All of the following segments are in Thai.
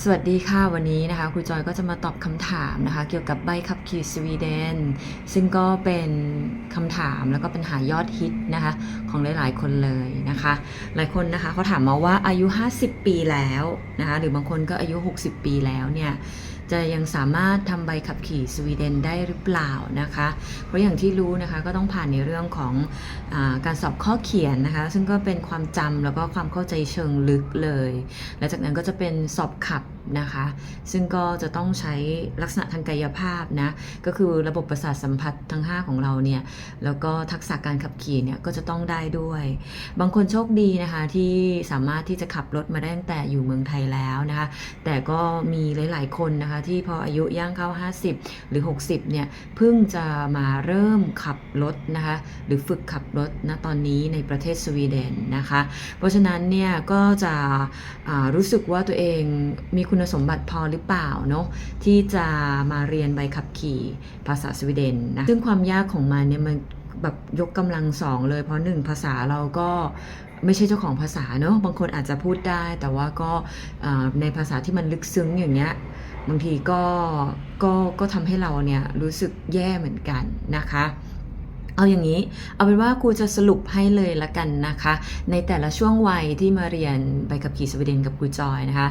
สวัสดีค่ะวันนี้นะคะครูจอยก็จะมาตอบคำถามนะคะ เกี่ยวกับใบขับขี่สวีเดน ซึ่งก็เป็นคำถามแล้วก็เป็นหายอดฮิตนะคะของหลาย ๆ คนเลยนะคะ หลายคนนะคะเขาถามมาว่าอายุ 50 ปีแล้วนะคะหรือบางคนก็อายุ 60 ปีแล้วเนี่ย จะยังสามารถทำใบขับขี่สวีเดนได้หรือเปล่านะคะ เพราะอย่างที่รู้นะคะก็ต้องผ่านในเรื่องของอการสอบข้อเขียนนะคะ ซึ่งก็เป็นความจำแล้วก็ความเข้าใจเชิงลึกเลยและจากนั้นก็จะเป็นสอบขับนะคะ ซึ่งก็จะต้องใช้ลักษณะทางกายภาพนะ ก็คือระบบประสาทสัมผัสทั้ง 5 ของเราเนี่ย แล้วก็ทักษะการขับขี่เนี่ยก็จะต้องได้ด้วย บางคนโชคดีนะคะที่สามารถที่จะขับรถมาได้ตั้งแต่อยู่เมืองไทยแล้วนะคะ แต่ก็มีหลาย ๆ คนนะคะที่พออายุย่างเข้า 50 หรือ 60เนี่ยเพิ่งจะมาเริ่มขับรถนะคะหรือฝึกขับรถณตอนนี้ในประเทศสวีเดนนะคะเพราะฉะนั้นเนี่ยก็จะรู้สึกว่าตัวเองมีคุณสมบัติพอหรือเปล่าเนาะที่จะมาเรียนใบขับขี่ภาษาสวีเดนนะซึ่งความยากของมันเนี่ยมันแบบยกกำลังสองเลยเพราะหนึ่งภาษาเราก็ไม่ใช่เจ้าของภาษาเนาะบางคนอาจจะพูดได้ แต่ว่าก็ในภาษาที่มันลึกซึ้งอย่างเงี้ย บางทีก็ก็ก็ทำให้เราเนี่ยรู้สึกแย่เหมือนกันนะคะเอาอย่างนี้ เอาเป็นว่าครูจะสรุปให้เลยละกันนะคะ ในแต่ละช่วงวัยที่มาเรียนใบขับขี่สวีเดนกับครูจอยนะคะ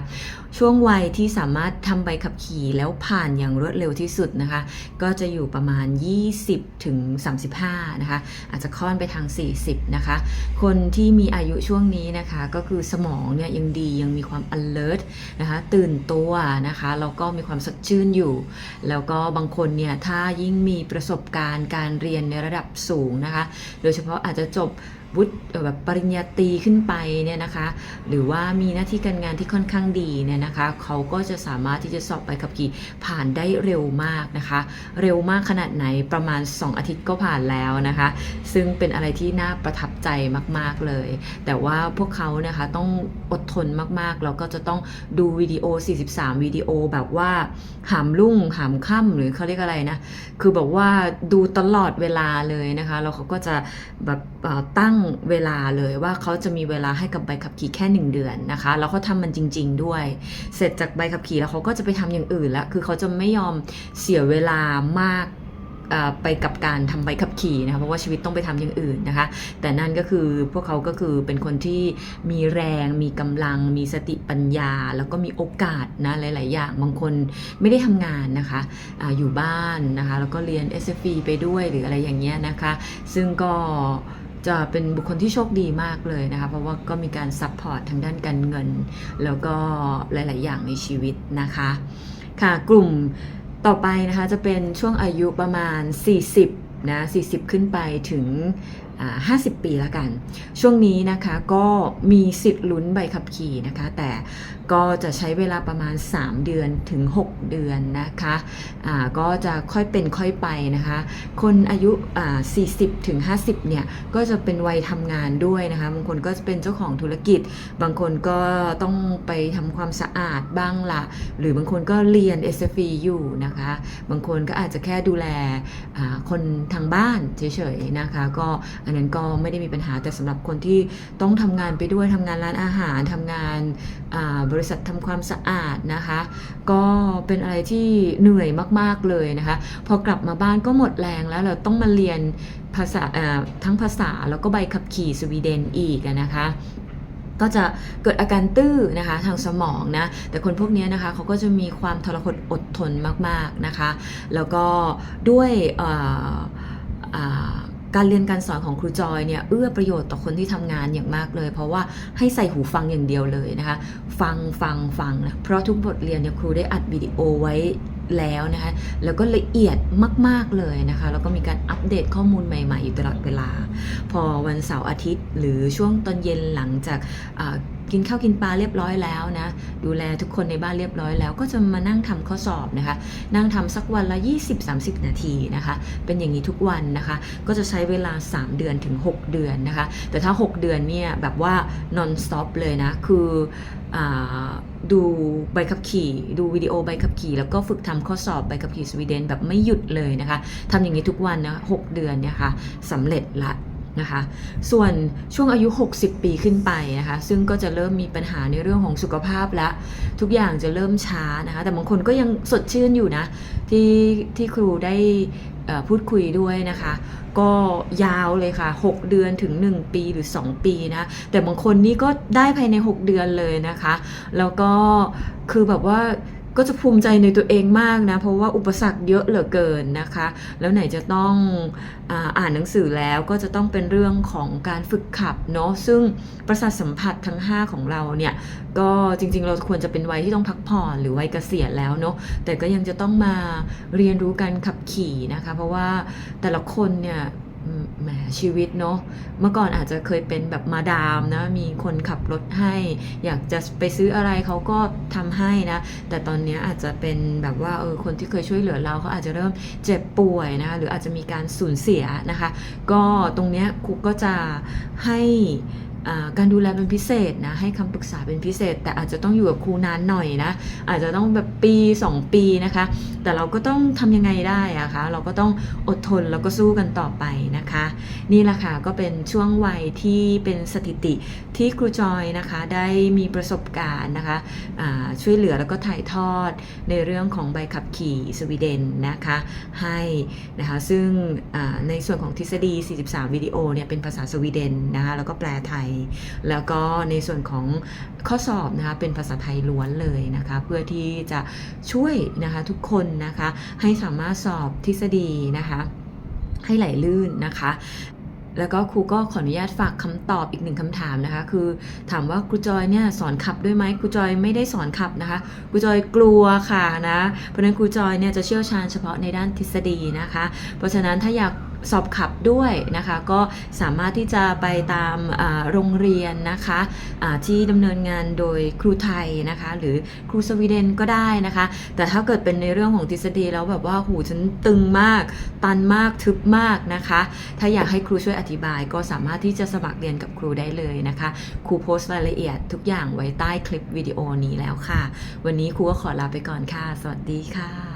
ช่วงวัยที่สามารถทำใบขับขี่แล้วผ่านอย่างรวดเร็วที่สุดนะคะ ก็จะอยู่ประมาณ 20 ถึง 35 นะคะ อาจจะค่อนไปทาง 40 นะคะ คนที่มีอายุช่วงนี้นะคะก็คือสมองเนี่ยยังดียังมีความ alert นะคะ ตื่นตัวนะคะแล้วก็มีความสดชื่นอยู่ แล้วก็บางคนเนี่ยถ้ายิ่งมีประสบการณ์การเรียนในระดับสูงนะคะ โดยเฉพาะอาจจะจบ วุฒิแบบปริญญาตรีขึ้นไปเนี่ยนะคะ หรือว่ามีหน้าที่การงานที่ค่อนข้างดีเนี่ยนะคะ เขาก็จะสามารถที่จะสอบใบขับขี่ผ่านได้เร็วมากนะคะ เร็วมากขนาดไหนประมาณ 2 อาทิตย์ก็ผ่านแล้วนะคะ ซึ่งเป็นอะไรที่น่าประทับใจมาก ๆเลย แต่ว่าพวกเขานะคะต้องอดทนมากๆแล้วก็จะต้องดูวิดีโอ 43 วิดีโอแบบว่าหามรุ่งหามค่ำหรือเขาเรียกอะไรนะ คือแบบว่าดูตลอดเวลาเลยนะคะแล้วเขาก็จะแบบตั้งเวลาเลยว่าเขาจะมีเวลาให้กับใบขับขี่แค่ 1 เดือนนะคะ แล้วเขาทำมันจริง ๆ ด้วย เสร็จจากใบขับขี่แล้วเขาก็จะไปทำอย่างอื่นแล้วคือเขาจะไม่ยอมเสียเวลามากไปกับการทำใบขับขี่นะคะเพราะว่าชีวิตต้องไปทำอย่างอื่นนะคะ แต่นั่นก็คือพวกเขาก็คือเป็นคนที่มีแรง มีกำลัง มีสติปัญญา แล้วก็มีโอกาสนะหลาย ๆ อย่างบางคนไม่ได้ทำงานนะคะออยู่บ้านนะคะแล้วก็เรียน SFE ไปด้วยหรืออะไรอย่างเงี้ยนะคะ ซึ่งก็ จะเป็นบุคคลที่โชคดีมากเลยนะคะ เพราะว่าก็มีการซัพพอร์ตทางด้านการเงิน แล้วก็หลาย ๆ อย่างในชีวิตนะคะ ค่ะกลุ่มต่อไปนะคะจะเป็นช่วงอายุประมาณ 40นะ40 ขึ้นไปถึง 50 ปีแล้วกัน ช่วงนี้นะคะก็มีสิทธิ์ลุ้นใบขับขี่นะคะ แต่ก็จะใช้เวลาประมาณ 3 เดือนถึง 6 เดือนนะคะอ่าก็จะค่อยเป็นค่อยไปนะคะ คนอายุอ่า40ถึง50 เนี่ย ก็จะเป็นวัยทำงานด้วยนะคะ บางคนก็จะเป็นเจ้าของธุรกิจ บางคนก็ต้องไปทำความสะอาดบ้างละหรือบางคนก็เรียน SFE อยู่นะคะ บางคนก็อาจจะแค่ดูแลคนทางบ้านเฉยๆนะคะ ก็อันนั้นก็ไม่ได้มีปัญหาแต่สำหรับคนที่ต้องทำงานไปด้วยทำงานร้านอาหารทำงานาบริษัททำความสะอาดนะคะ ก็เป็นอะไรที่เหนื่อยมาก ๆเลยนะคะ พอกลับมาบ้านก็หมดแรงแล้วเราต้องมาเรียนภาษาทั้งภาษาแล้วก็ใบขับขี่สวีเดนอีกนะคะก็จะเกิดอาการตื้อนะคะทางสมองนะแต่คนพวกนี้นะคะเขาก็จะมีความทรหดอดทนมากๆนะคะ แล้วก็ด้วยอ่ออ่า การเรียนการสอนของครูจอยเนี่ยเอื้อประโยชน์ต่อคนที่ทำงานอย่างมากเลย เพราะว่าให้ใส่หูฟังอย่างเดียวเลยนะคะ ฟังฟังฟังนะเพราะทุกบทเรียนเนี่ยครูได้อัดวิดีโอไว้แล้วนะคะแล้วก็ละเอียดมาก ๆ เลยนะคะ แล้วก็มีการอัปเดตข้อมูลใหม่ ๆ อยู่ตลอดเวลา พอวันเสาร์อาทิตย์ หรือช่วงตอนเย็นหลังจากา กินข้าวกินปลาเรียบร้อยแล้วนะ ดูแลทุกคนในบ้านเรียบร้อยแล้ว ก็จะมานั่งทำข้อสอบนะคะ นั่งทำสักวันละ 20-30 นาทีนะคะ เป็นอย่างนี้ทุกวันนะคะ ก็จะใช้เวลา 3 เดือนถึง 6 เดือนนะคะ แต่ถ้า 6 เดือนเนี่ยแบบว่า non stop เลยนะ คือดูใบขับขี่ ดูวิดีโอใบขับขี่ แล้วก็ฝึกทำข้อสอบใบขับขี่สวีเดนแบบไม่หยุดเลยนะคะทำอย่างนี้ทุกวันนะ 6 เดือนเนี่ยค่ะสำเร็จละ นะคะ ส่วนช่วงอายุ 60 ปีขึ้นไปนะคะ ซึ่งก็จะเริ่มมีปัญหาในเรื่องของสุขภาพและ ทุกอย่างจะเริ่มช้านะคะ แต่บางคนก็ยังสดชื่นอยู่นะ ที่ที่ครูได้พูดคุยด้วยนะคะ ก็ยาวเลยค่ะ 6 เดือนถึง 1 ปีหรือ 2 ปีนะ แต่บางคนนี่ก็ได้ภายใน 6 เดือนเลยนะคะ แล้วก็คือแบบว่า ก็จะภูมิใจในตัวเองมากนะ เพราะว่าอุปสรรคเยอะเหลือเกินนะคะ แล้วไหนจะต้องอาอ่านหนังสือแล้วก็จะต้องเป็นเรื่องของการฝึกขับเนาะซึ่งประสาทสัมผัสทั้ง 5 ของเราเนี่ย ก็จริงๆ เราควรจะเป็นวัยที่ต้องพักผ่อนหรือวัยเกษียณแล้วเนาะแต่ก็ยังจะต้องมาเรียนรู้การขับขี่นะคะ เพราะว่าแต่ละคนเนี่ย แหมชีวิตเนาะเมื่อก่อนอาจจะเคยเป็นแบบมาดามนะ มีคนขับรถให้ อยากจะไปซื้ออะไรเขาก็ทำให้นะ แต่ตอนนี้อาจจะเป็นแบบว่าเออคนที่เคยช่วยเหลือเราเขาอาจจะเริ่มเจ็บป่วยนะคะหรืออาจจะมีการสูญเสียนะคะ ก็ตรงเนี้ยครูก็จะให้ การดูแลเป็นพิเศษนะให้คำปรึกษาเป็นพิเศษ แต่อาจจะต้องอยู่กับครูนานหน่อยนะอาจจะต้องแบบปี 2 ปีนะคะ แต่เราก็ต้องทำยังไงได้อะคะเราก็ต้องอดทนแล้วก็สู้กันต่อไปนะคะ นี่แหละค่ะก็เป็นช่วงวัยที่เป็นสถิติที่ครูจอยนะคะได้มีประสบการณ์นะคะช่วยเหลือแล้วก็ถ่ายทอดในเรื่องของใบขับขี่สวีเดนนะคะให้นะคะซึ่งในส่วนของทฤษฎี 43 วิดีโอเนี่ยเป็นภาษาสวีเดนนะคะแล้วก็แปลไทยแล้วก็ในส่วนของข้อสอบนะคะเป็นภาษาไทยล้วนเลยนะคะเพื่อที่จะช่วยนะคะทุกคนนะคะให้สามารถสอบทฤษฎีนะคะให้ไหลลื่นนะคะแล้วก็ครูก็ขออนุญาตฝากคำตอบอีกหนึ่งคำถามนะคะ คือถามว่าครูจอยเนี่ยสอนขับด้วยไหมครูจอยไม่ได้สอนขับนะคะครูจอยกลัวค่ะนะเพราะฉะนั้นครูจอยเนี่ยจะเชี่ยวชาญเฉพาะในด้านทฤษฎีนะคะ เพราะฉะนั้นถ้าอยาก สอบขับด้วยนะคะ ก็สามารถที่จะไปตามโรงเรียนนะคะอ่าที่ดำเนินงานโดยครูไทยนะคะ หรือครูสวีเดนก็ได้นะคะ แต่ถ้าเกิดเป็นในเรื่องของทฤษฎีแล้วแบบว่าหูฉันตึงมาก ตันมากทึบมากนะคะ ถ้าอยากให้ครูช่วยอธิบาย ก็สามารถที่จะสมัครเรียนกับครูได้เลยนะคะ ครูโพสต์รายละเอียดทุกอย่างไว้ใต้คลิปวิดีโอนี้แล้วค่ะ วันนี้ครูก็ขอลาไปก่อนค่ะ สวัสดีค่ะ